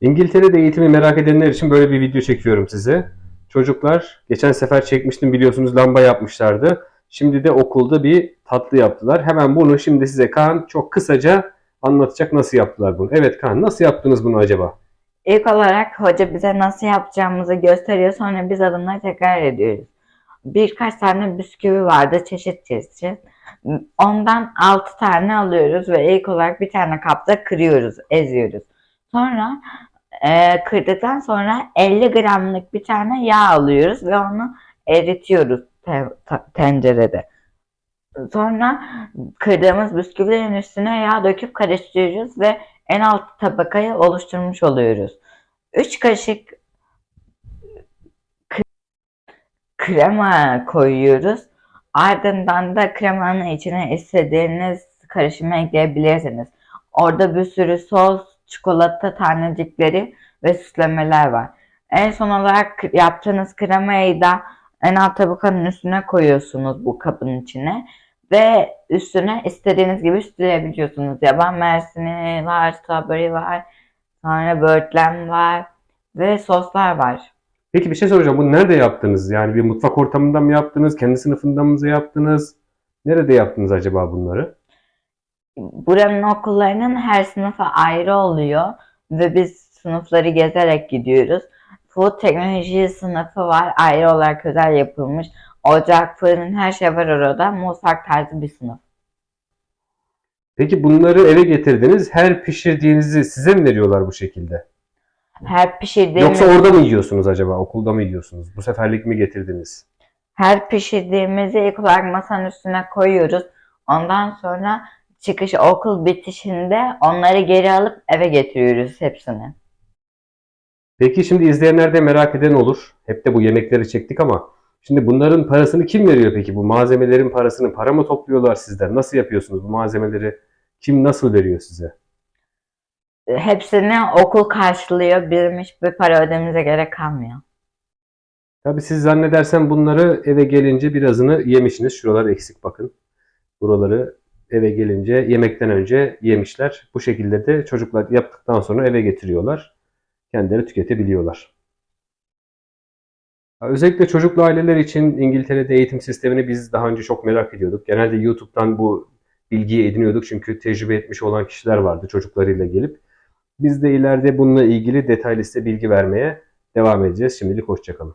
İngiltere'de eğitimi merak edenler için böyle bir video çekiyorum size. Çocuklar geçen sefer çekmiştim biliyorsunuz lamba yapmışlardı. Şimdi de okulda bir tatlı yaptılar. Hemen bunu şimdi size Kaan çok kısaca anlatacak nasıl yaptılar bunu. Evet Kaan nasıl yaptınız bunu acaba? İlk olarak hoca bize nasıl yapacağımızı gösteriyor. Sonra biz adımları tekrar ediyoruz. Birkaç tane bisküvi vardı çeşit çeşit. Ondan 6 tane alıyoruz ve ilk olarak bir tane kapta kırıyoruz, eziyoruz. Sonra e, kırdıktan sonra 50 gramlık bir tane yağ alıyoruz ve onu eritiyoruz te- tencerede. Sonra kırdığımız bisküvilerin üstüne yağ döküp karıştırıyoruz ve en alt tabakayı oluşturmuş oluyoruz. 3 kaşık krema koyuyoruz. Ardından da kremanın içine istediğiniz karışımı ekleyebilirsiniz. Orada bir sürü sos, çikolata tanecikleri ve süslemeler var. En son olarak yaptığınız kremayı da en alt tabakanın üstüne koyuyorsunuz bu kabın içine. Ve üstüne istediğiniz gibi süsleyebiliyorsunuz. Yaban mersini var, strawberry var, sonra böğürtlen var ve soslar var. Peki bir şey soracağım. Bunu nerede yaptınız? Yani bir mutfak ortamında mı yaptınız? Kendi sınıfından mı yaptınız? Nerede yaptınız acaba bunları? Buranın okullarının her sınıfı ayrı oluyor ve biz sınıfları gezerek gidiyoruz. Food teknoloji sınıfı var, ayrı olarak özel yapılmış. Ocak, fırın her şey var orada. Mutfak tarzı bir sınıf. Peki bunları eve getirdiniz. Her pişirdiğinizi size mi veriyorlar bu şekilde? Her pişirdiğimiz Yoksa orada mı yiyorsunuz acaba? Okulda mı yiyorsunuz? Bu seferlik mi getirdiniz? Her pişirdiğimizi ilk olarak masanın üstüne koyuyoruz. Ondan sonra çıkış okul bitişinde onları geri alıp eve getiriyoruz hepsini. Peki şimdi izleyenler de merak eden olur. Hep de bu yemekleri çektik ama şimdi bunların parasını kim veriyor peki? Bu malzemelerin parasını para mı topluyorlar sizden? Nasıl yapıyorsunuz bu malzemeleri? Kim nasıl veriyor size? Hepsini okul karşılıyor. Bizim hiçbir para ödememize gerek kalmıyor. Tabii siz zannedersem bunları eve gelince birazını yemişsiniz. Şuralar eksik bakın. Buraları eve gelince yemekten önce yemişler. Bu şekilde de çocuklar yaptıktan sonra eve getiriyorlar. Kendileri tüketebiliyorlar. Özellikle çocuklu aileler için İngiltere'de eğitim sistemini biz daha önce çok merak ediyorduk. Genelde YouTube'dan bu bilgiyi ediniyorduk çünkü tecrübe etmiş olan kişiler vardı çocuklarıyla gelip. Biz de ileride bununla ilgili detaylı size bilgi vermeye devam edeceğiz. Şimdilik hoşçakalın.